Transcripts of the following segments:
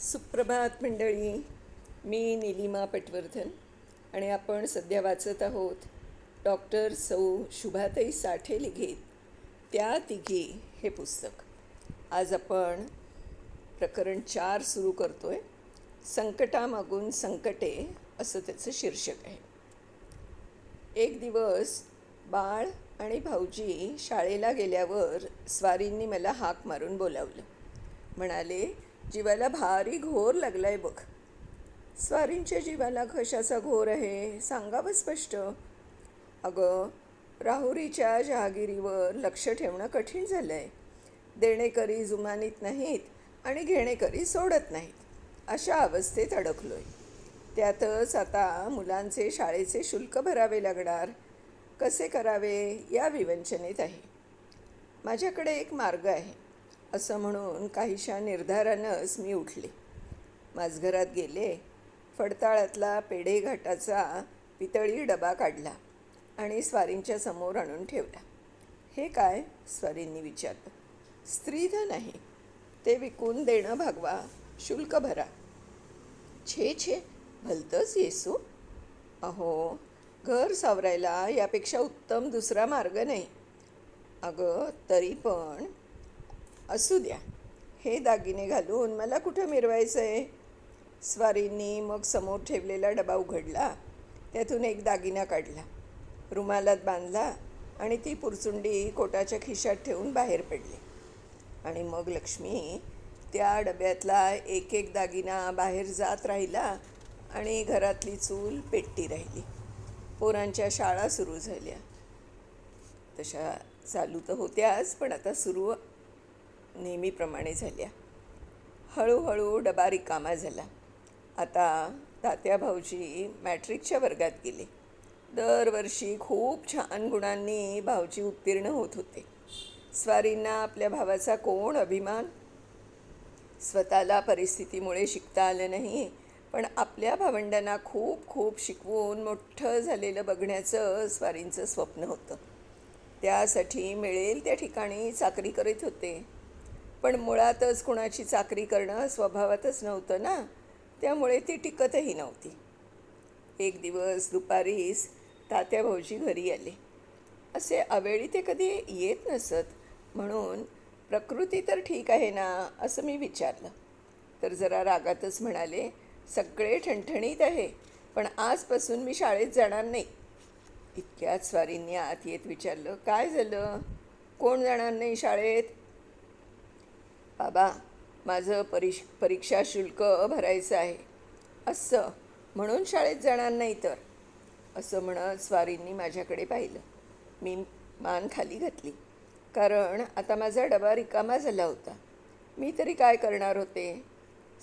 सुप्रभात मंडळी. मी निलिमा पटवर्धन आणि आपण सध्या वाचत आहोत डॉक्टर सौ शुभाताई साठे लिखित त्या तिघी हे पुस्तक. आज आपण प्रकरण चार सुरू करतो आहे संकटामागून संकटे असं त्याचं शीर्षक आहे. एक दिवस बाळ आणि भाऊजी शाळेला गेल्यावर स्वारींनी मला हाक मारून बोलावलं. म्हणाले जीवाला भारी घोर लागलाय बघ. स्वारींच्या जीवाला कशाचा घोर आहे सांगावं स्पष्ट? अगं राहुरीच्या जहागिरीवर लक्ष ठेवणं कठीण झालं आहे देणेकरी जुमानीत नाहीत आणि घेणेकरी सोडत नाहीत अशा अवस्थेत अडकलो आहे त्यातच आता मुलांचे शाळेचे शुल्क भरावे लागणार. कसे करावे या विवंचनेत आहे. माझ्याकडे एक मार्ग आहे. असं म्हणून काहीशा निर्धारानंच मी उठले. माझघरात गेले फडताळातला पेढे घाटाचा पितळी डबा काढला आणि स्वारींच्या समोर आणून ठेवला. हे काय? स्वारींनी विचारलं. स्त्रीधन आहे ते विकून देणं भागवा शुल्क भरा. छे छे भलतंच येसू. अहो घर सावरायला यापेक्षा उत्तम दुसरा मार्ग नाही. अगं तरी पण असू द्या. हे दागिने घालून मला कुठं मिरवायचं आहे स्वारींनी मग समोर ठेवलेला डबा उघडला. त्यातून एक दागिना काढला. रुमालात बांधला आणि ती पुरचुंडी कोटाच्या खिशात ठेवून बाहेर पडली. आणि मग लक्ष्मी त्या डब्यातला एक एक दागिना बाहेर जात राहिला आणि घरातली चूल पेटती राहिली. पोरांच्या शाळा सुरू झाल्या. तशा चालू तर होत्याच पण आता सुरू नेहमीप्रमाणे झाल्या. हळूहळू डबा रिकामा झाला. आता तात्या भाऊजी मॅट्रिकच्या वर्गात गेले. दरवर्षी खूप छान गुणांनी भाऊजी उत्तीर्ण होत होते. स्वारींना आपल्या भावाचा कोण अभिमान? स्वतःला परिस्थितीमुळे शिकता आलं नाही पण आपल्या भावंडांना खूप खूप शिकवून मोठं झालेलं बघण्याचं स्वारींचं स्वप्न होतं. त्यासाठी मिळेल त्या ठिकाणी चाकरी करीत होते. पण मुळातच कुणाची चाकरी करणं स्वभावातच नव्हतं ना. त्यामुळे ती टिकतही नव्हती. एक दिवस दुपारीस तात्या भाऊजी घरी आले. असे अवेळी ते कधी येत नसत. म्हणून प्रकृती तर ठीक आहे ना? असं मी विचारलं. तर जरा रागातच म्हणाले सगळे ठणठणीत आहे पण आजपासून मी शाळेत जाणार नाही. इतक्याच स्वारींनी आत येत विचारलं काय झालं? कोण जाणार नाही शाळेत? बाबा माझं परीश परीक्षा शुल्क भरायचं आहे. असं म्हणून शाळेत जाणार नाही तर. असं म्हणत स्वारींनी माझ्याकडे पाहिलं. मी मान खाली घातली. कारण आता माझा डबा रिकामा झाला होता. मी तरी काय करणार होते?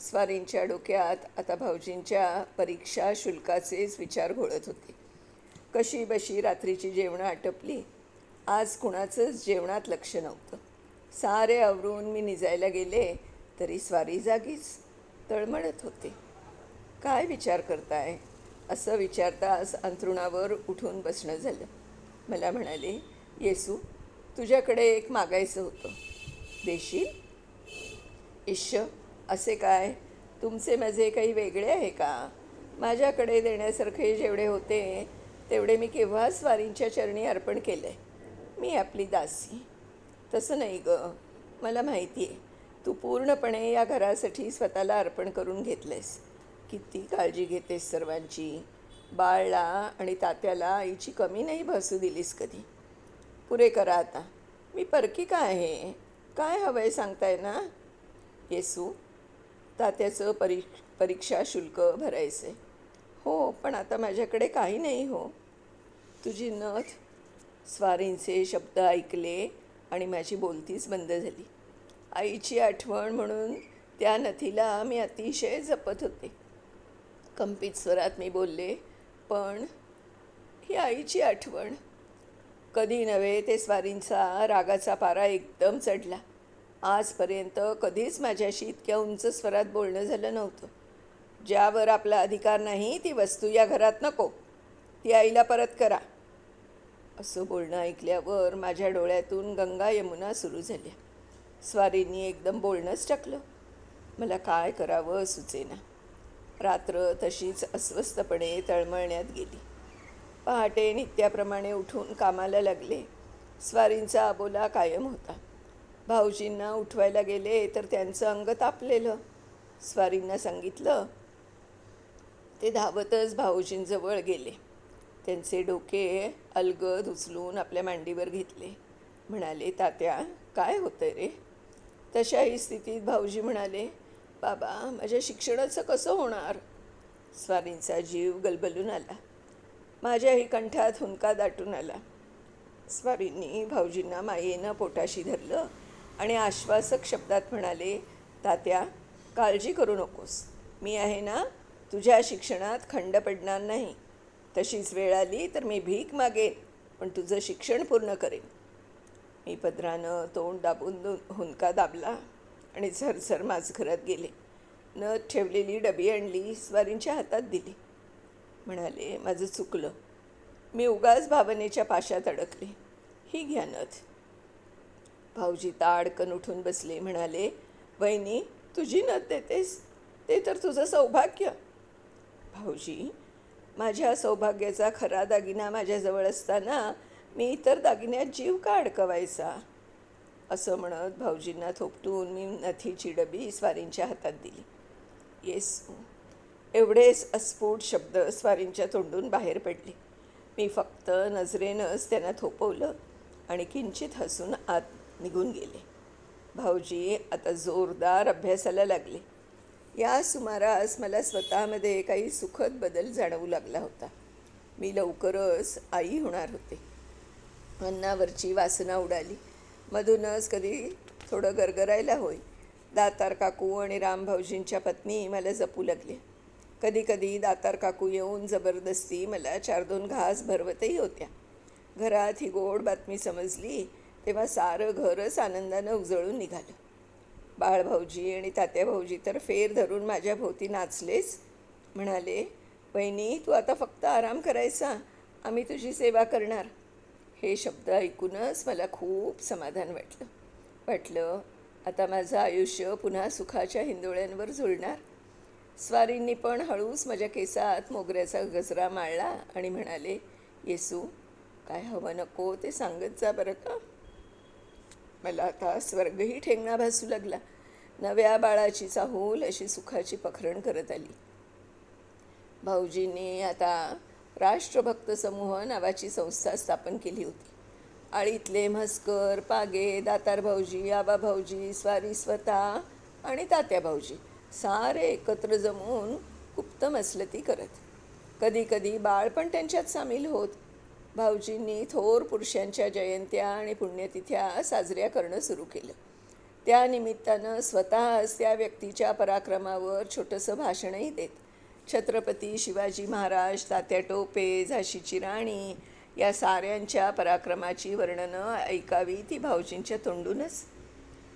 स्वारींच्या डोक्यात आता भाऊजींच्या परीक्षा शुल्काचेच विचार घोळत होते. कशी बशी रात्रीची जेवणं आटपली? आज कुणाचंच जेवणात लक्ष नव्हतं. सारे आवरून मी निजायला गेले तरी स्वारी जागीच तळमळत होते. काय विचार करताय? असं विचारताच अंथरुणावर उठून बसणं झालं. मला म्हणाले येसू तुझ्याकडे एक मागायचं होतं. देशील? इश्य असे काय? तुमचे माझे काही वेगळे आहे का? माझ्याकडे देण्यासारखे जेवढे होते तेवढे मी केव्हा स्वारींच्या चरणी अर्पण केलं? आहे मी आपली दासी. तसं नाही गं. मला माहिती आहे तू पूर्णपणे या घरासाठी स्वतःला अर्पण करून घेतलेस किती काळजी घेतेस सर्वांची. बाळला आणि तात्याला आईची कमी नाही भासू दिलीस कधी. पुरे करा आता. मी परकी काय आहे? काय हवं आहे सांगताय ना? येसू तात्याचं परी परीक्षा शुल्क भरायचे हो पण आता माझ्याकडे काही नाही हो. तुझी नथ स्वारींचे शब्द ऐकले आणि माझी बोलतीच बंद झाली. आईची आठवण म्हणून त्या नथीला मी अतिशय जपत होते. कंपित स्वरात मी बोलले पण ही आईची आठवण. कधी नव्हे ते स्वारींचा रागाचा पारा एकदम चढला. आजपर्यंत कधीच माझ्याशी इतक्या उंच स्वरात बोलणं झालं नव्हतं. ज्यावर आपला अधिकार नाही ती वस्तू या घरात नको. ती आईला परत करा. असं बोलणं ऐकल्यावर माझ्या डोळ्यातून गंगा यमुना सुरू झाल्या. स्वारींनी एकदम बोलणंच टाकलं. मला काय करावं सुचेना रात्र तशीच अस्वस्थपणे तळमळण्यात गेली. पहाटे नित्याप्रमाणे उठून कामाला लागले. स्वारींचा आबोला कायम होता. भाऊजींना उठवायला गेले तर त्यांचं अंग तापलेलं. स्वारींना सांगितलं ते धावतच भाऊजींजवळ गेले. त्यांचे डोके अलगद उचलून आपल्या मांडीवर घेतले. म्हणाले तात्या काय होतं रे? तशाही स्थितीत भाऊजी म्हणाले बाबा माझ्या शिक्षणाचं कसं होणार? स्वारींचा जीव गलबलून आला. माझ्याही कंठात हुंका दाटून आला. स्वारींनी भाऊजींना मायेनं पोटाशी धरलं आणि आश्वासक शब्दात म्हणाले तात्या काळजी करू नकोस. मी आहे ना तुझ्या शिक्षणात खंड पडणार नाही. तशीच वेळ आली तर मी भीक मागेन पण तुझं शिक्षण पूर्ण करेन. मी पदरानं तोंड दाबून हुंका दाबला आणि झरझर माझघरात गेले. न ठेवलेली डबी आणली स्वारींच्या हातात दिली. म्हणाले माझं चुकलं. मी उगाच भावनेच्या पाशात अडकले. ही घ्या नथ. भाऊजी ताडकन उठून बसले म्हणाले वहिनी तुझी नथ देतेस? ते तर तुझं सौभाग्य. भाऊजी माझ्या सौभाग्याचा खरा दागिना माझ्याजवळ असताना मी इतर दागिन्यात जीव का अडकवायचा? असं म्हणत भाऊजींना थोपटून मी नथीची डबी स्वारींच्या हातात दिली. येस एवढेच अस्फुट शब्द स्वारींच्या तोंडून बाहेर पडले. मी फक्त नजरेनंच त्यांना थोपवलं आणि किंचित हसून आत निघून गेले. भाऊजी आता जोरदार अभ्यासाला लागले. या सुमारास मला स्वतःमध्ये काही सुखद बदल जाणवू लागला होता. मी लवकरच आई होणार होते. अन्नावरची वासना उडाली. मधूनच कधी थोडं गरगरायला होई दातार काकू आणि रामभाऊजींच्या पत्नी मला जपू लागले. कधी कधी दातार काकू येऊन जबरदस्ती मला चार दोन घास भरवतही होत्या. घरात ही गोड बातमी समजली तेव्हा सारं घरच आनंदानं उजळून निघालं. बाळभाऊजी आणि तात्या भाऊजी तर फेर धरून माझ्या भोवती नाचलेच म्हणाले वहिनी तू आता फक्त आराम करायचा. आम्ही तुझी सेवा करणार. हे शब्द ऐकूनच मला खूप समाधान वाटलं. वाटलं आता माझं आयुष्य पुन्हा सुखाच्या हिंदोळ्यांवर जुळणार. स्वारींनी पण हळूच माझ्या केसात मोगऱ्याचा गजरा माळला आणि म्हणाले येसू काय हवं नको ते सांगत जा बरं का. मला आता स्वर्गही ठेंगणा भासू लागला. नव्या बाळाची चाहूल अशी सुखाची पखरण करत आली. भाऊजींनी आता राष्ट्रभक्त समूह नावाची संस्था स्थापन केली होती. आळीतले म्हस्कर पागे दातार भाऊजी आबा भाऊजी स्वारी स्वतः आणि तात्या भाऊजी सारे एकत्र जमून गुप्त मसलती करत. कधी कधी बाळ पण त्यांच्यात सामील होत. भाऊजींनी थोर पुरुषांच्या जयंत्या आणि पुण्यतिथ्या साजऱ्या करणं सुरू केलं. त्या निमित्तानं स्वतःच त्या व्यक्तीच्या पराक्रमावर छोटंसं भाषणही देत छत्रपती शिवाजी महाराज तात्या टोपे झाशीची राणी या साऱ्यांच्या पराक्रमाची वर्णनं ऐकावी ती भाऊजींच्या तोंडूनच.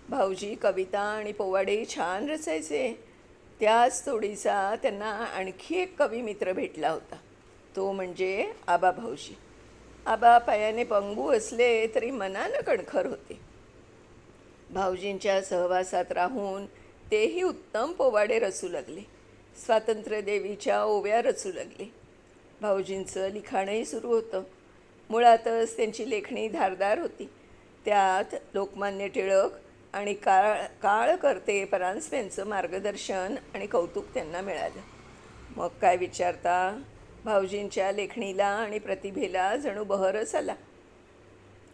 भाऊजी कविता आणि पोवाडे छान रचायचे. त्याच तोडीचा त्यांना आणखी एक कवी मित्र भेटला होता. तो म्हणजे आबा भाऊजी. आबा पायाने पंगू असले तरी मनानं कणखर होते. भाऊजींच्या सहवासात राहून तेही उत्तम पोवाडे रचू लागले. स्वातंत्र्यदेवीच्या ओव्या रचू लागले. भाऊजींचं लिखाणही सुरू होतं. मुळातच त्यांची लेखणी धारदार होती. त्यात लोकमान्य टिळक आणि काळ काळ करते परांजपेंचं मार्गदर्शन आणि कौतुक त्यांना मिळालं. मग काय विचारता? भाऊजींच्या लेखणीला आणि प्रतिभेला जणू बहरच आला.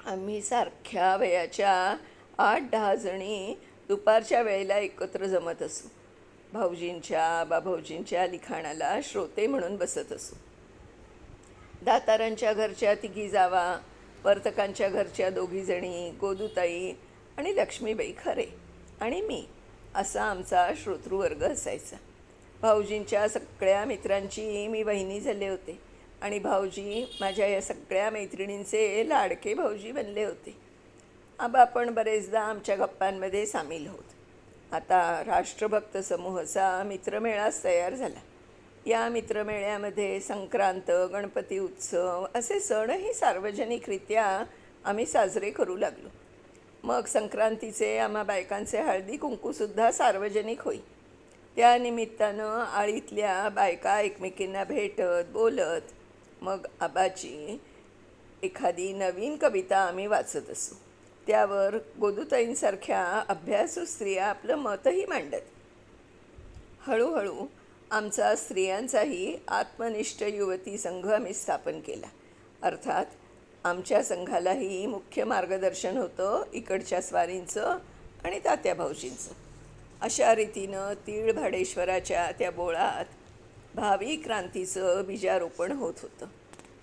आम्ही सारख्या वयाच्या आठ दहा जणी दुपारच्या वेळेला एकत्र जमत असू. भाऊजींच्या बाभाऊजींच्या लिखाणाला श्रोते म्हणून बसत असू. दातारांच्या घरच्या तिघी जावा वर्तकांच्या घरच्या दोघीजणी गोदूताई आणि लक्ष्मीबाई खरे आणि मी असा आमचा श्रोतृवर्ग असायचा. भाऊजींच्या सगळ्या मित्रांची मी वहिनी झाले होते. आणि भाऊजी माझ्या या सगळ्या मैत्रिणींचे लाडके भाऊजी बनले होते. आबा पण बरेचदा आमच्या गप्पांमध्ये सामील होत. आता राष्ट्रभक्त समूहाचा मित्रमेळाच तयार झाला. या मित्रमेळ्यामध्ये संक्रांत गणपती उत्सव असे सणही सार्वजनिकरित्या आम्ही साजरे करू लागलो. मग संक्रांतीचे आम्हा बायकांचे हळदी कुंकूसुद्धा सार्वजनिक होई. त्या निमित्तानं आळीतल्या बायका एकमेकींना भेटत बोलत. मग आबाची एखादी नवीन कविता आम्ही वाचत असू. त्यावर गोदूताईंसारख्या अभ्यासू स्त्रिया आपलं मतही मांडत. हळूहळू आमचा स्त्रियांचाही आत्मनिष्ठ युवती संघ आम्ही स्थापन केला. अर्थात आमच्या संघालाही मुख्य मार्गदर्शन होतं इकडच्या स्वारींचं आणि तात्या भाऊजींचं. अशा रीतीनं तीळ भाडेश्वराच्या त्या बोळात भावी क्रांतीचं बीजारोपण होत होतं.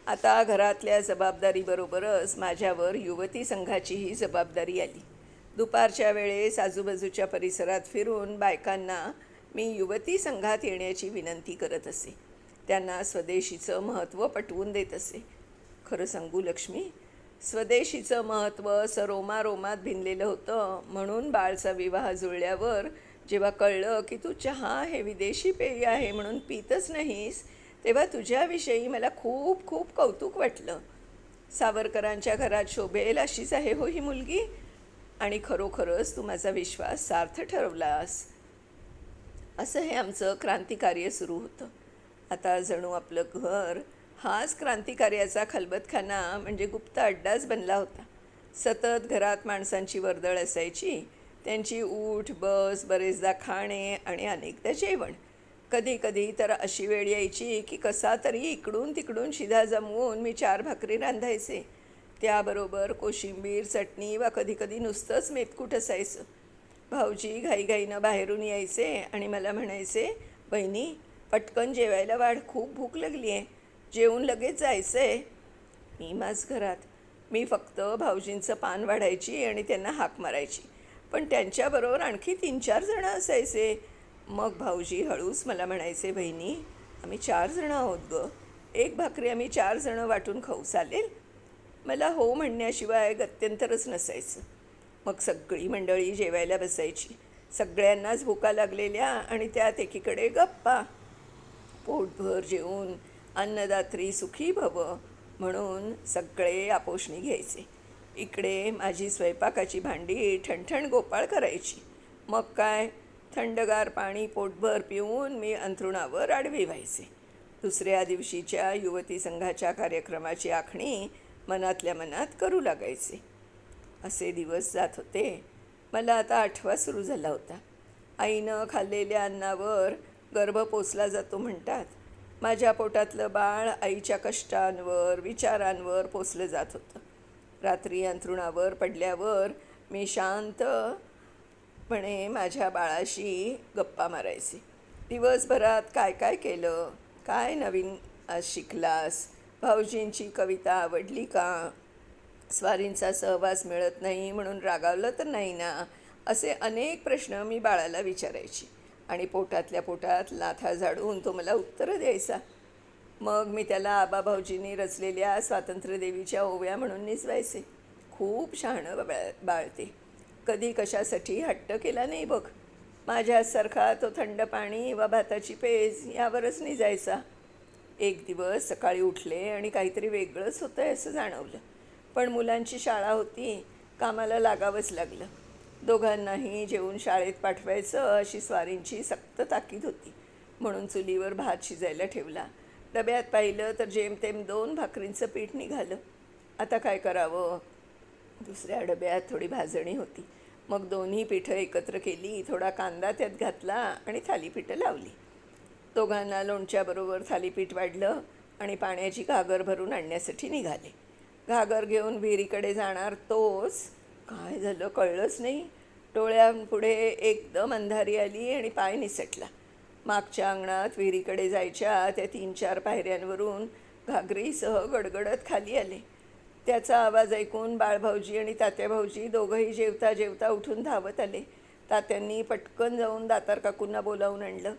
आता घरातल्या जबाबदारीबरोबरच माझ्यावर युवती संघाचीही जबाबदारी आली. दुपारच्या वेळेस आजूबाजूच्या परिसरात फिरून बायकांना मी युवती संघात येण्याची विनंती करत असे. त्यांना स्वदेशीचं महत्त्व पटवून देत असे. खरं सांगू लक्ष्मी स्वदेशीचं महत्त्व असं रोमारोमात भिनलेलं होतं म्हणून बाळचा विवाह जुळल्यावर जेव्हा कळलं की तू चहा हे विदेशी पेय आहे म्हणून पितच नाहीस तेव्हा तुझ्याविषयी मला खूप खूप कौतुक वाटलं. सावरकरांच्या घरात शोभेल अशीच आहे हो ही मुलगी? आणि खरोखरच तू माझा विश्वास सार्थ ठरवलास. असं हे आमचं क्रांतिकार्य सुरू होतं. आता जणू आपलं घर हाच क्रांतिकार्याचा खलबतखाना म्हणजे गुप्त अड्डाच बनला होता. सतत घरात माणसांची वर्दळ असायची त्यांची ऊठ बस बरेचदा खाणे आणि अनेकदा जेवण. कधी कधी तर अशी वेळ यायची की कसा तरी इकडून तिकडून शिधा जमवून मी चार भाकरी रांधायचे. त्याबरोबर कोशिंबीर चटणी वा कधी कधी नुसतंच मेतकूट असायचं भाऊजी घाईघाईनं बाहेरून यायचे आणि मला म्हणायचे बहिणी पटकन जेवायला वाढ खूप भूक लागली आहे जेवून लगेच जायचं आहे मी माझ घरात. मी फक्त भाऊजींचं पान वाढायची आणि त्यांना हाक मारायची. पण त्यांच्याबरोबर आणखी तीन चार जणं असायचे. मग भाऊजी हळूच मला म्हणायचे बहिणी आम्ही चार जणं आहोत गं. एक भाकरी आम्ही चार जणं वाटून खाऊ चालेल? मला हो म्हणण्याशिवाय गत्यंतरच नसायचं. मग सगळी मंडळी जेवायला बसायची. सगळ्यांनाच भुका लागलेल्या आणि त्यात एकीकडे गप्पा. पोटभर जेवून अन्नदात्री सुखी भव म्हणून सगळे आपोषणी घ्यायचे. इकडे माझी स्वयंपाकाची भांडी ठणठण गोपाळ करायची. मग काय? थंडगार पाणी पोटभर पिऊन मी अंथरुणावर आडवी व्हायचे. दुसऱ्या दिवशीच्या युवती संघाच्या कार्यक्रमाची आखणी मनातल्या मनात करू लागायचे. असे दिवस जात होते. मला आता आठवा सुरू झाला होता. आईनं खाल्लेल्या अन्नावर गर्भ पोचला जातो म्हणतात. माझ्या पोटातलं बाळ आईच्या कष्टांवर विचारांवर पोचलं जात होतं. रात्री अंथरुणावर पडल्यावर मी शांतपणे माझ्या बाळाशी गप्पा मारायचे. दिवसभरात काय काय केलं? काय नवीन आज शिकलास? भाऊजींची कविता आवडली का? स्वारींचा सहवास मिळत नाही म्हणून रागावलं तर नाही ना? असे अनेक प्रश्न मी बाळाला विचारायची आणि पोटातल्या पोटात लाथा झाडून तो मला उत्तरं द्यायचा. मग मी त्याला आबा भाऊजींनी रचलेल्या स्वातंत्र्यदेवीच्या ओव्या म्हणून निजवायचे. खूप शहाणं बाळ बाळते कधी कशासाठी हट्ट केला नाही बघ. माझ्यासारखा तो थंड पाणी वा भाताची पेज यावरच निजायचा. एक दिवस सकाळी उठले आणि काहीतरी वेगळंच होतं आहे असं जाणवलं. पण मुलांची शाळा होती कामाला लागावंच लागलं. दोघांनाही जेवून शाळेत पाठवायचं अशी स्वारींची सक्त ताकीद होती. म्हणून चुलीवर भात शिजायला ठेवला. डब्यात पाहिलं तर जेमतेम दोन भाकरींचं पीठ निघालं. आता काय करावं? दुसऱ्या डब्यात थोडी भाजणी होती. मग दोन्ही पिठं एकत्र केली थोडा कांदा त्यात घातला आणि थालीपीठं लावली. दोघांना लोणच्याबरोबर थालीपीठ वाढलं आणि पाण्याची घागर भरून आणण्यासाठी निघाले. घागर घेऊन विहिरीकडे जाणार तोच. काय झालं कळलंच नाही. डोळ्यांपुढे एकदम अंधारी आली आणि पाय निसटला. मागच्या अंगणात विहिरीकडे जायच्या त्या तीन चार पायऱ्यांवरून घागरीसह गडगडत खाली आले. त्याचा आवाज ऐकून बाळभाऊजी आणि तात्या भाऊजी दोघंही जेवता जेवता उठून धावत आले. तात्यांनी पटकन जाऊन दातार काकूंना बोलावून आणलं.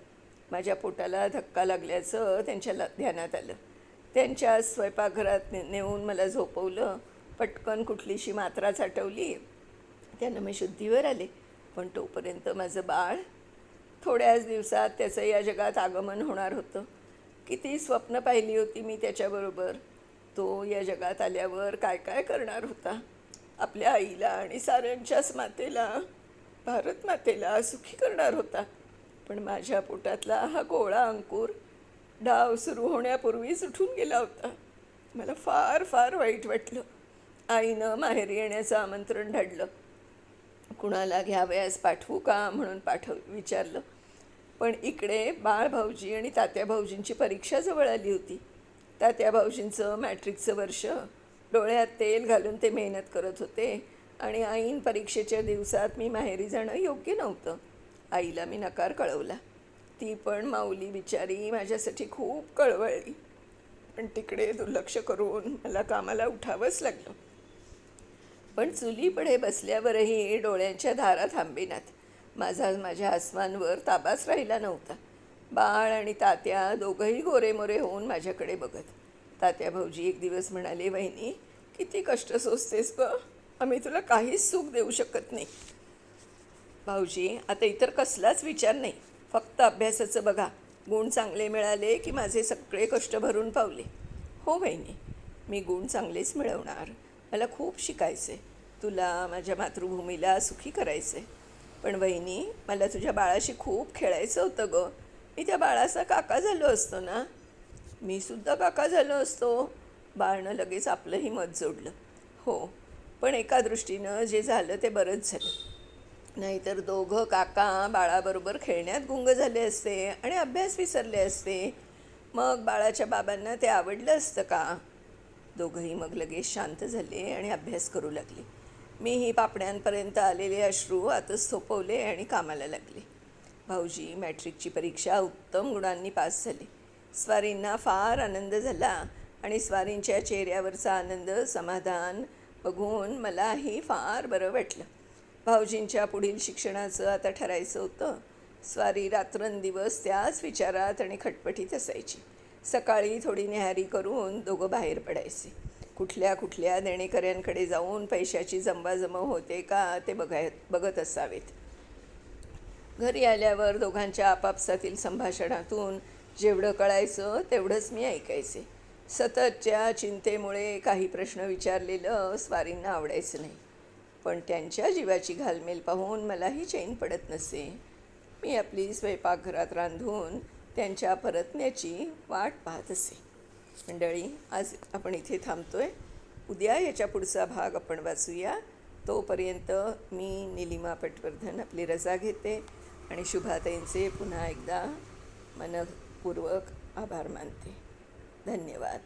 माझ्या पोटाला धक्का लागल्याचं त्यांच्या ल ध्यानात आलं. त्यांच्या स्वयंपाकघरात ने नेऊन मला झोपवलं. पटकन कुठलीशी मात्रा साठवली. त्यानं मी शुद्धीवर आले. पण तोपर्यंत माझं बाळ थोड्याच दिवसात त्याचं या जगात आगमन होणार होतं. किती स्वप्न पाहिली होती मी त्याच्याबरोबर. तो या जगात आल्यावर काय काय करणार होता? आपल्या आईला आणि साऱ्यांच्याच मातेला भारत मातेला सुखी करणार होता. पण माझ्या पोटातला हा गोळा अंकुर डाव सुरू होण्यापूर्वीच उठून गेला होता. मला फार फार वाईट वाटलं. आईनं माहेरी येण्याचं आमंत्रण धाडलं कुणाला घ्यावयास पाठवू का म्हणून पाठव विचारलं. पण इकडे बाळ भाऊजी आणि तात्या भाऊजींची परीक्षा जवळ आली होती. तात्या भाऊजींचं मॅट्रिकचं वर्ष. डोळ्यात तेल घालून ते मेहनत करत होते आणि ऐन परीक्षेच्या दिवसात मी माहेरी जाणं योग्य नव्हतं. आईला मी नकार कळवला. ती पण माऊली बिचारी माझ्यासाठी खूप कळवळली. पण तिकडे दुर्लक्ष करून मला कामाला उठावंच लागलं. पण चुलीपुढे बसल्यावरही डोळ्यांच्या धारा थांबेनात. माझा माझ्या आसमानवर ताबाच राहिला नव्हता. बाळ आणि तात्या दोघंही गोरेमोरे होऊन माझ्याकडे बघत. तात्या भाऊजी एक दिवस म्हणाले वहिनी किती कष्ट सोसतेस ग. आम्ही तुला काहीच सुख देऊ शकत नाही. भाऊजी आता इतर कसलाच विचार नाही. फक्त अभ्यासाचं बघा. गुण चांगले मिळाले की माझे सगळे कष्ट भरून पावले. हो बहिणी मी गुण चांगलेच मिळवणार. मला खूप शिकायचे तुला माझ्या मातृभूमीला सुखी करायचे पण वहिनी मला तुझ्या बाळाशी खूप खेळायचं होतं ग. मी त्या बाळाचा काका झालो असतो ना. मी सुद्धा काका झालो असतो. बाळनं लगेच आपलंही मत जोडलं. हो पण एका दृष्टीनं जे झालं ते बरंच झालं. नाहीतर दोघं काका बाळाबरोबर खेळण्यात गुंग झाले असते आणि अभ्यास विसरले असते. मग बाळाच्या बाबांना ते आवडलं असतं का? दोघंही मग लगेच शांत झाले आणि अभ्यास करू लागले. मी ही पापण्यांपर्यंत आलेले अश्रू आताच थोपवले आणि कामाला लागले. भाऊजी मॅट्रिकची परीक्षा उत्तम गुणांनी पास झाली. स्वारींना फार आनंद झाला आणि स्वारींच्या चेहऱ्यावरचा आनंद समाधान बघून मलाही फार बरं वाटलं. भाऊजींच्या पुढील शिक्षणाचं आता ठरायचं होतं. स्वारी रात्रंदिवस त्याच विचारात आणि खटपटीत असायची. सकाळी थोडी न्याहारी करून दोघं बाहेर पडायचे. कुठल्या कुठल्या देणेकऱ्यांकडे जाऊन पैशाची जमवाजमव होते का ते बघाय बघत असावेत. घरी आल्यावर दोघांच्या आपापसातील संभाषणातून जेवढं कळायचं तेवढंच मी ऐकायचे. सततच्या चिंतेमुळे काही प्रश्न विचारलेलं स्वारींना आवडायचं नाही. पण त्यांच्या जीवाची घालमेल पाहून मलाही चैन पडत नसे. मी आपली स्वयंपाकघरात रांधून त्यांच्या परतण्याची वाट पाहत असे. मंडळी आज आपण इथे थांबतो आहे उद्या याच्या पुढचा भाग आपण वाचूया. तोपर्यंत मी निलिमा पटवर्धन आपली रजा घेते आणि शुभाताईंचे पुन्हा एकदा मनपूर्वक आभार मानते. धन्यवाद.